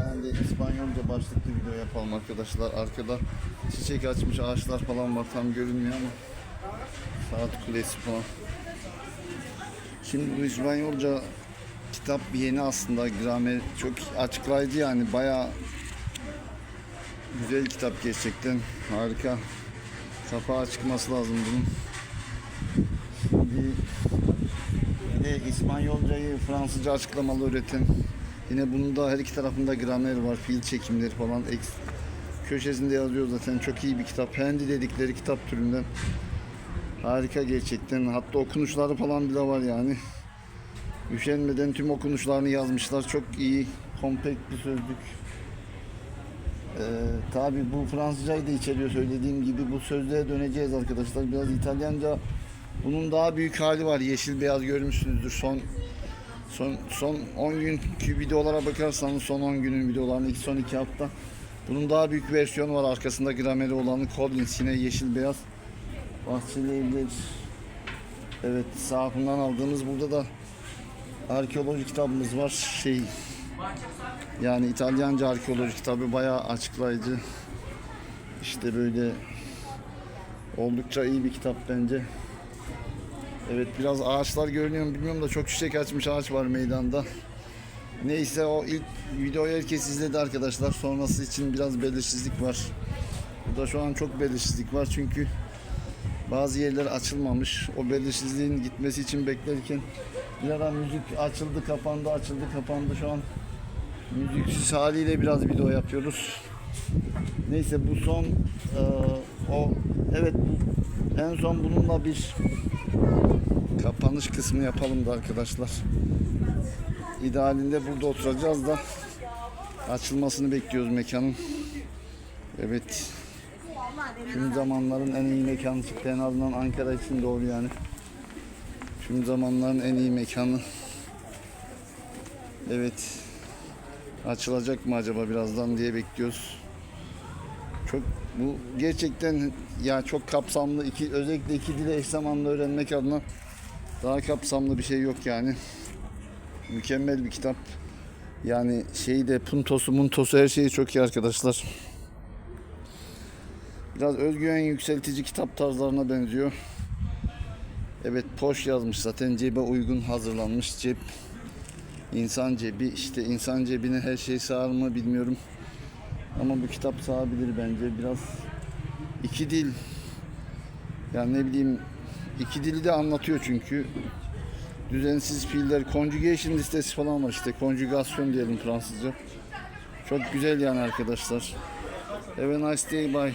tane İspanyolca başlıklı video yapalım arkadaşlar. Arkada çiçek açmış ağaçlar falan var tam görünmüyor ama saat kulesi falan. Şimdi bu İspanyolca kitap yeni aslında gramer çok açıklayıcı yani bayağı güzel kitap gerçekten harika. Kapağı çıkması lazım bunun. Şimdi bir de İspanyolcayı Fransızca açıklamalı öğretim. Yine bunun da her iki tarafında gramer var, fiil çekimleri falan. Eks- Köşesinde yazıyor zaten. Çok iyi bir kitap. Hendi dedikleri kitap türünden. Harika gerçekten. Hatta okunuşları falan bile var yani. Üşenmeden tüm okunuşlarını yazmışlar. Çok iyi, kompakt bir sözlük. Ee, tabii bu Fransızcayı da içeriyor söylediğim gibi. Bu sözlüğe döneceğiz arkadaşlar. Biraz İtalyanca bunun daha büyük hali var. Yeşil beyaz görmüşsünüzdür. Son son son 10 günkü videolara bakarsanız son 10 günün videolarını ilk son 2 hafta. Bunun daha büyük versiyonu var. Arkasında grameri olanı Collins yine yeşil beyaz. Bahçeli evler. Evet sahafından aldığımız burada da arkeoloji kitabımız var. Şey yani İtalyanca arkeoloji kitabı bayağı açıklayıcı. İşte böyle oldukça iyi bir kitap bence Evet biraz ağaçlar görünüyor mu bilmiyorum da çok çiçek açmış ağaç var meydanda. Neyse o ilk videoyu herkes izledi arkadaşlar. Sonrası için biraz belirsizlik var. Burada şu an çok belirsizlik var çünkü bazı yerler açılmamış. O belirsizliğin gitmesi için beklerken bir ara müzik açıldı kapandı açıldı kapandı şu an müziksiz haliyle biraz video yapıyoruz. Neyse bu son eee, o evet bu, en son bununla bir kapanış kısmı yapalım da arkadaşlar. İdealinde burada oturacağız da açılmasını bekliyoruz mekanın. Evet. Tüm zamanların en iyi mekanı çıktı. En azından Ankara için doğru yani. Tüm zamanların en iyi mekanı. Evet. Açılacak mı acaba birazdan diye bekliyoruz. Çok bu gerçekten ya çok kapsamlı iki özellikle iki dili eş zamanlı öğrenmek adına daha kapsamlı bir şey yok yani. Mükemmel bir kitap. Yani şeyi de puntosu muntosu her şeyi çok iyi arkadaşlar. Biraz özgüven yükseltici kitap tarzlarına benziyor. Evet poş yazmış zaten cebe uygun hazırlanmış cep. İnsan cebi işte insan cebine her şey sığar mı bilmiyorum. Ama bu kitap sığabilir bence. Biraz iki dil. Yani ne bileyim iki dili de anlatıyor çünkü. Düzensiz fiiller conjugation listesi falan var işte. Konjugasyon diyelim Fransızca. Çok güzel yani arkadaşlar. Have a nice day bye